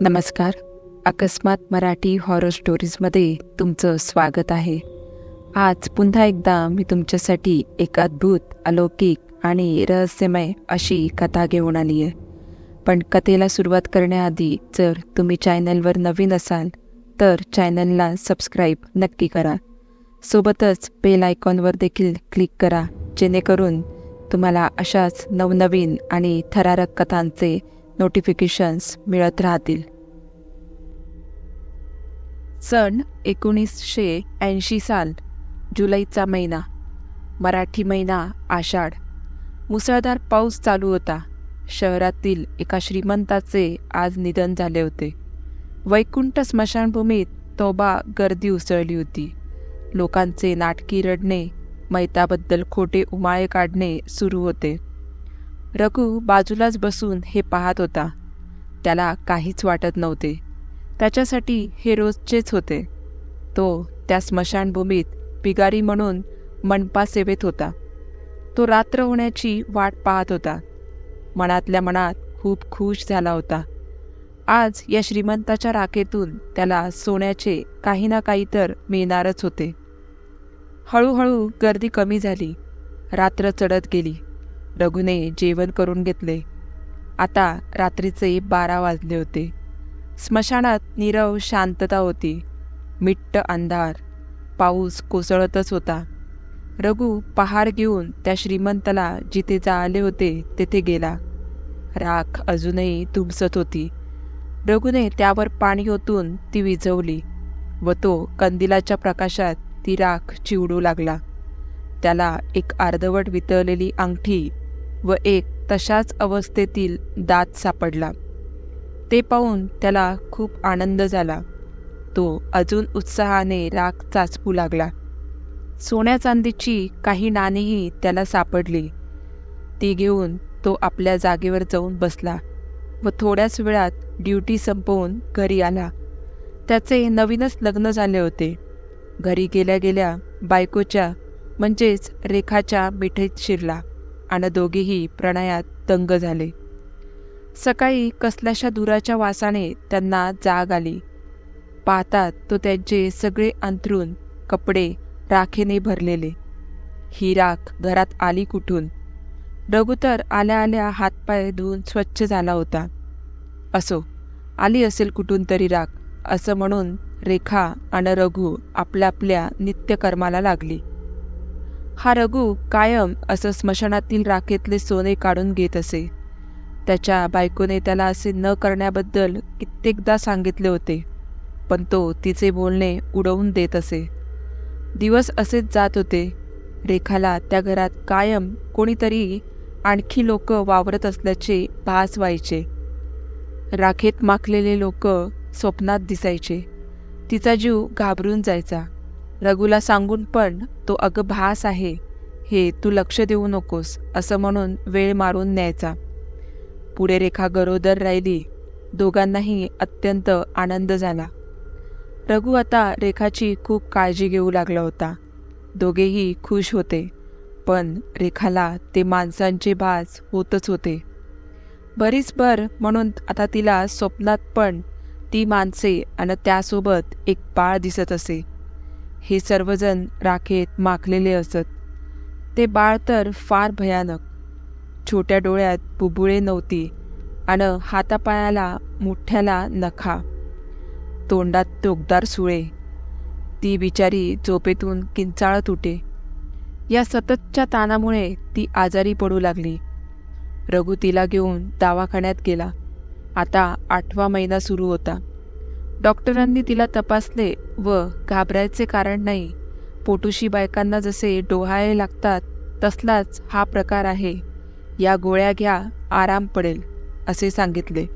नमस्कार. अकस्मात मराठी हॉरर स्टोरीजमध्ये तुमचं स्वागत आहे. आज पुन्हा एकदा मी तुमच्यासाठी एक अद्भुत अलौकिक आणि रहस्यमय अशी कथा घेऊन आली आहे पण कथेला सुरुवात करण्याआधी जर तुम्ही चॅनलवर नवीन असाल तर चॅनलला सबस्क्राईब नक्की करा. सोबतच बेल आयकॉनवर देखील क्लिक करा जेणेकरून तुम्हाला अशाच नवनवीन आणि थरारक कथांचे नोटिफिकेशन्स मिळत राहतील. सन एकोणीसशे ऐंशी साल जुलैचा महिना मराठी महिना आषाढ. मुसळधार पाऊस चालू होता. शहरातील एका श्रीमंताचे आज निधन झाले होते. वैकुंठ स्मशानभूमीत तोबा गर्दी उसळली होती. लोकांचे नाटकी रडणे मैताबद्दल खोटे उमाळे काढणे सुरू होते. रघु बाजूलाच बसून हे पाहत होता. त्याला काहीच वाटत नव्हते. त्याच्यासाठी हे रोजचेच होते. तो त्या स्मशानभूमीत पिगारी म्हणून मनपा सेवेत होता. तो रात्र होण्याची वाट पाहत होता. मनातल्या मनात खूप खुश झाला होता. आज या श्रीमंताच्या राखेतून त्याला सोन्याचे काही ना काही तर मिळणारच होते. हळूहळू गर्दी कमी झाली. रात्र चढत गेली. रघुने जेवण करून घेतले. आता रात्रीचे बारा वाजले होते. स्मशानात नीरव शांतता होती. मिट्ट अंधार. पाऊस कोसळतच होता. रघु पहार घेऊन त्या श्रीमंताला जिथे जाले होते तेथे गेला. राख अजूनही तुमसत होती. रघुने त्यावर पाणी ओतून ती विझवली व तो कंदिलाच्या प्रकाशात ती राख चिवडू लागला. त्याला एक अर्धवट वितळलेली अंगठी व एक तशाच अवस्थेतील दात सापडला. ते पाहून त्याला खूप आनंद झाला. तो अजून उत्साहाने राख चाचपू लागला. सोन्या चांदीची काही नाणीही त्याला सापडली. ती घेऊन तो आपल्या जागेवर जाऊन बसला व थोड्याच वेळात ड्युटी संपवून घरी आला. त्याचे नवीनच लग्न झाले होते. घरी गेल्या गेल्या बायकोच्या म्हणजेच रेखाच्या मिठीत शिरला आणि दोघेही प्रणयात दंग झाले. सकाळी कसल्याशा दुराच्या वासाने त्यांना जाग आली. पाहतात तो त्यांचे सगळे अंथरून कपडे राखेने भरलेले. ही राख घरात आली कुठून? रघु तर आल्या आल्या हातपाय धुवून स्वच्छ झाला होता. असो आली असेल कुठून तरी राख असं म्हणून रेखा आणि रघु आपल्या आपल्या नित्यकर्माला लागली. हा रघु कायम असं स्मशानातील राखेतले सोने काढून घेत असे. त्याच्या बायकोने त्याला असे न करण्याबद्दल कित्येकदा सांगितले होते पण तो तिचे बोलणे उडवून देत असे. दिवस असेच जात होते. रेखाला त्या घरात कायम कोणीतरी आणखी लोक वावरत असल्याचे भास व्हायचे. राखेत माखलेले लोक स्वप्नात दिसायचे. तिचा जीव घाबरून जायचा. रघुला सांगून पण तो अगं भास आहे. हे तू लक्ष देऊ नकोस असं म्हणून वेळ मारून न्यायचा. पुढे रेखा गरोदर राहिली. दोघांनाही अत्यंत आनंद झाला. रघु आता रेखाची खूप काळजी घेऊ लागला होता. दोघेही खुश होते पण रेखाला ते माणसांचे भास होतच होते. बरीच भर म्हणून आता तिला स्वप्नात पण ती माणसे आणि त्यासोबत एक बाळ दिसत असे. हे सर्वजण राखेत माखलेले असत. ते बाळ तर फार भयानक. छोट्या डोळ्यात बुबुळे नव्हती आणि हातापायाला मोठ्याला नखा. तोंडात टोकदार सुळे. ती बिचारी झोपेतून किंचाळत उठे. या सततच्या ताणामुळे ती आजारी पडू लागली. रघु तिला घेऊन दवाखान्यात गेला. आता आठवा महिना सुरू होता. डॉक्टरांनी तिला तपासले व घाबरायचे कारण नाही. पोटुशी बायकांना जसे डोहाळे लागतात तसलाच हा प्रकार आहे. या गोळ्या घ्या आराम पडेल असे सांगितले.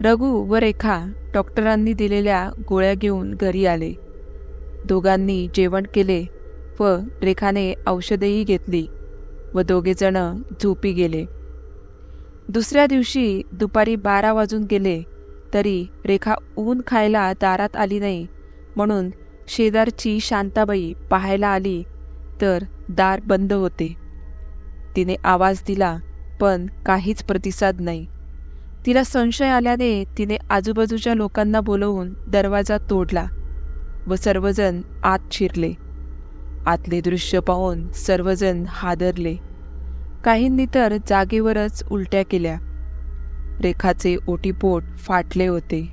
रघु व रेखा डॉक्टरांनी दिलेल्या गोळ्या घेऊन घरी आले. दोघांनी जेवण केले व रेखाने औषधेही घेतली व दोघेजण झोपी गेले. दुसऱ्या दिवशी दुपारी बारा वाजून गेले तरी रेखा ऊन खायला दारात आली नाही. म्हणून शेजारची शांताबाई पाहायला आली तर दार बंद होते. तिने आवाज दिला पण काहीच प्रतिसाद नाही. तिला संशय आल्याने तिने आजूबाजूच्या लोकांना बोलवून दरवाजा तोडला व सर्वजण आत शिरले. आतले दृश्य पाहून सर्वजण हादरले. काहींनी तर जागेवरच उलट्या केल्या. रेखाचे ओटीपोट फाटले होते.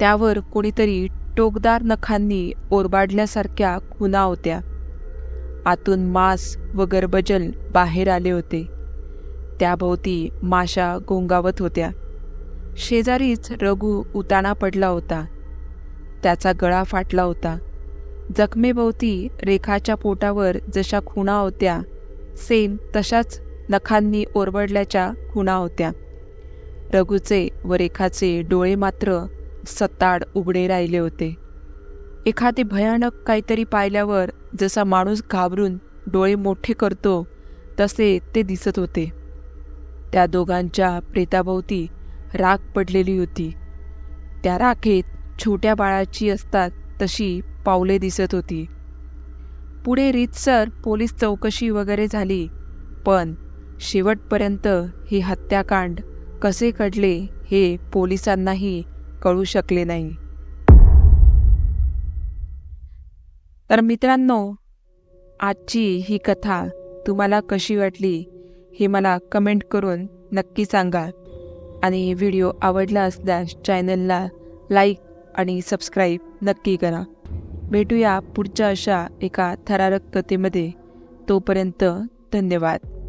त्यावर कोणीतरी टोकदार नखांनी ओरबाडल्यासारख्या खुणा होत्या. आतून मांस व गर्भजल बाहेर आले होते. त्याभोवती माशा गोंगावत होत्या. शेजारीच रघु उताणा पडला होता. त्याचा गळा फाटला होता. जखमेभोवती रेखाच्या पोटावर जशा खुणा होत्या सेम तशाच नखांनी ओरबडल्याच्या खुणा होत्या. रघुचे व रेखाचे डोळे मात्र सत्ताड उघडे राहिले होते. एखादे भयानक काहीतरी पाहिल्यावर जसा माणूस घाबरून डोळे मोठे करतो तसे ते दिसत होते. त्या दोघांच्या प्रेताभोवती राख पडलेली होती. त्या राखेत छोट्या बाळाची असतात तशी पावले दिसत होती. पुढे रीतसर पोलीस चौकशी वगैरे झाली पण शेवटपर्यंत हे हत्याकांड कसे घडले हे पोलिसांनाही कळू शकले नाही. तर मित्रांनो आजची ही कथा तुम्हाला कशी वाटली हे मला कमेंट करून नक्की सांगा. आणि व्हिडिओ आवडला असल्यास चॅनलला लाईक आणि सबस्क्राईब नक्की करा. भेटूया पुढच्या अशा एका थरारक कथेमध्ये. तोपर्यंत धन्यवाद.